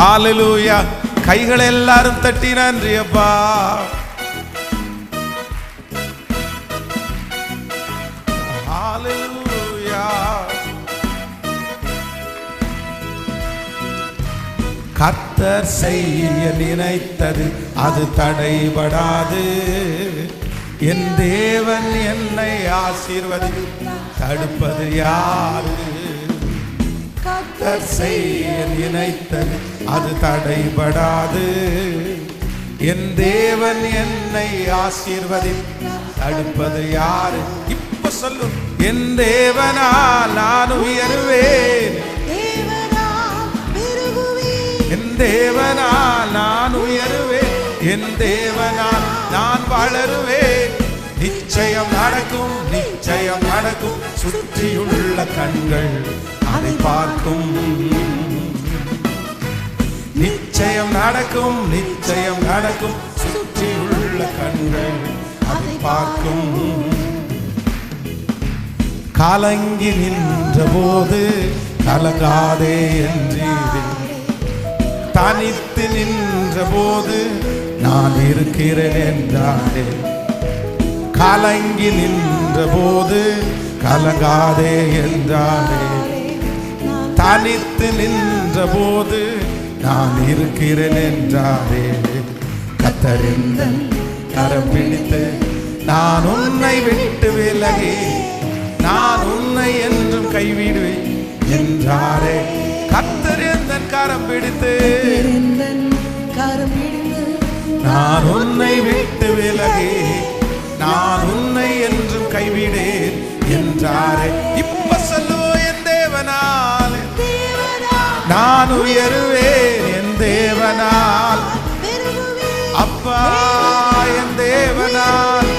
ஆலலூயா கைகளை எல்லாரும் தட்டி நன்றி அப்பா. செய்ய நினைத்தது அது தடைபடாது. என் தேவன் என்னை ஆசீர்வதி தடுப்பது யாரு? கத்தர் செய்ய நினைத்தது அது தடைபடாது. என் தேவன் என்னை ஆசீர்வதி தடுப்பது யாரு? இப்ப சொல்லு. என் தேவனால் நான் உயர்வேன். என் தேவனால் நான் உயர்வேன். என் தேவனால் நான் வளருவேன். நிச்சயம் நடக்கும் நிச்சயம் நடக்கும். சுற்றியுள்ள கண்கள் அதை பார்க்கும். நிச்சயம் நடக்கும் நிச்சயம் நடக்கும். சுற்றியுள்ள கண்கள் அதை பார்க்கும். கலங்கி நின்ற போது கலங்காதே என்றீரே தனித்து நின்ற போது நான் இருக்கிறேன் என்றாரே கலங்கி நின்ற போது கலங்காதே என்றாரே தனித்து நின்ற போது நான் இருக்கிறேன் என்றாரே கத்தறிந்தன் கரம் பிடித்து நான் உன்னை விட்டு விலகி நான் உன்னை என்றும் கைவிடுவேன் என்றாரே எந்தன் கரம் பிடித்து நான் உன்னை விட்டு விலகி நான் உன்னை என்று கைவிடேன் என்றாரே. இப்ப சொல்லுவோம் என் தேவனால். நான் உயருவேன் என் தேவனால். அப்பா என் தேவனால்.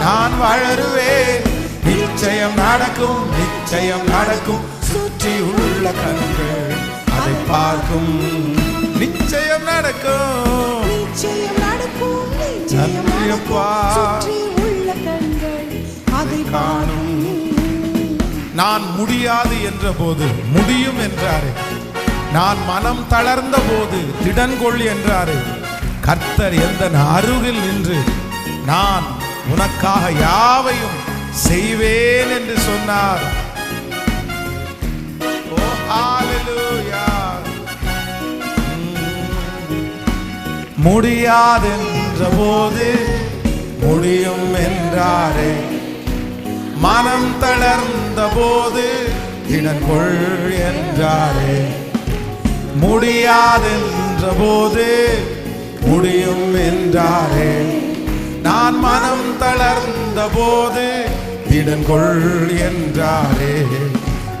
நான் வளருவேன். நிச்சயம் நடக்கும் நிச்சயம் நடக்கும். சுற்றி உள்ள கண்கள் அதை பார்க்கும். நிச்சயம் நடக்கும். நிச்சயம் அப்பா. காணும். நான் முடியாது என்ற போது முடியும் என்றாரு நான் மனம் தளர்ந்த போது திடன்கொள் என்றாரு கர்த்தர் எந்த அருகில் நின்று நான் உனக்காக யாவையும் செய்வேன் என்று சொன்னார் முடியாதென்ற போது முடியும் என்றாரே. மனம் தளர்ந்த போது இடங்கொள் என்றாரே. முடியாதென்ற போது முடியும் என்றாரே. நான் மனம் தளர்ந்த போது இடங்கொள் என்றாரே.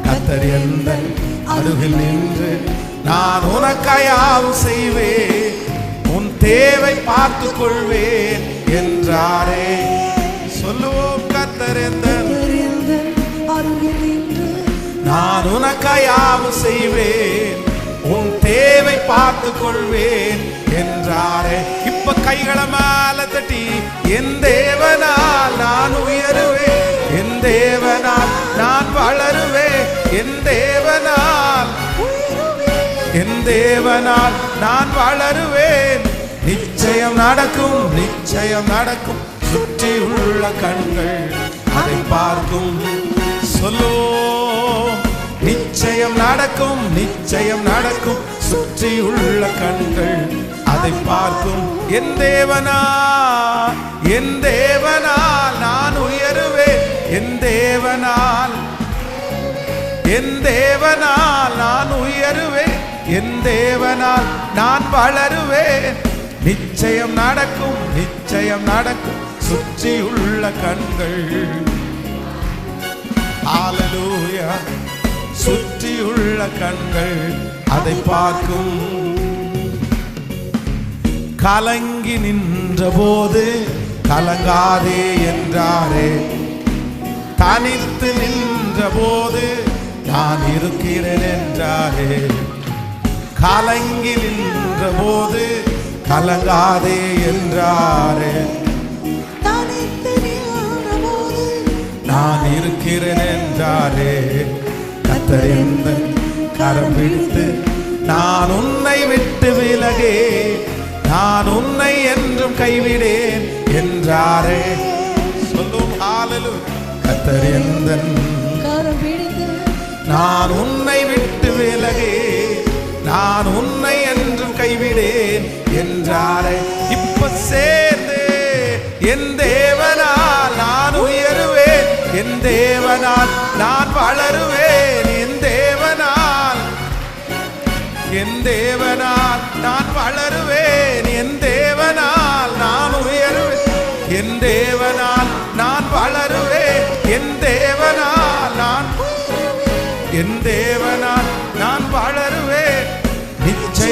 கத்தர் எந்த அருகில் நின்று நான் உனக்கையாவும் செய்வேன். தேவை பார்த்துக் கொள்வேன் என்றாரே சொல்லுவோம் நின்று நான் உனக்காயாவும் செய்வேன் உன் தேவை பார்த்துக் கொள்வேன் என்றாரே. இப்ப கைகளை மேல தட்டி என் தேவனால் நான் உயருவேன் என் தேவனால் நான் வளருவேன் என் தேவனால் என் தேவனால் நான் வளருவேன் நிச்சயம் நடக்கும் நிச்சயம் நடக்கும். சுற்றி உள்ள கண்கள் அதை பார்க்கும். சொல்லோ நிச்சயம் நடக்கும் நிச்சயம் நடக்கும். சுற்றி உள்ள கண்கள் அதை பார்க்கும். என் தேவனா என் தேவனால் நான் உயருவேன். என் தேவனால் என் தேவனால் நான் உயருவேன். என் தேவனால் நான் வளருவேன். நிச்சயம் நடக்கும் நிச்சயம் நடக்கும். சுற்றி உள்ள கண்கள். ஹalleluya சுற்றி உள்ள கண்கள் அதை பார்க்கும். கலங்கி நின்ற போது கலங்காதே என்றாரே. தனித்து நின்ற போது நான் இருக்கிறேன் என்றாரே. கலங்கி நின்ற போது கலங்காதே என்றாரே. நான் இருக்கிறேன் என்றாரே. கத்த எந்த கரம் விழுத்து நான் உன்னை விட்டு விலகே. நான் உன்னை என்றும் கைவிடேன் என்றாரே. சொல்லும் ஆளலு கத்தர் எந்த நான் உன்னை விட்டு விலகே. நான் உன்னை என்றும் கைவிடேன் என்றாரே இப்ப சேர்ந்து என் தேவனால் நான் உயருவேன். என் தேவனால் நான் வளருவேன். என் தேவனால் என் தேவனால் நான் வளருவேன். என் தேவனால் நான் உயருவேன். என் தேவனால் நான் வளருவேன். என் தேவனால் நான் என் தேவனால்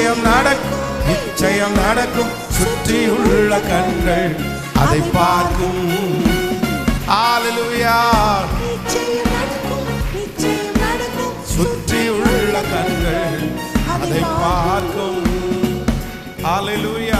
நிச்சயம் நடக்கும் நிச்சயம் நடக்கும். சுற்றியுள்ள கண்கள் அதை பார்க்கும். ஆலலுயா நடக்கும் சுற்றியுள்ள கண்கள் அதை பார்க்கும். ஆலலுயா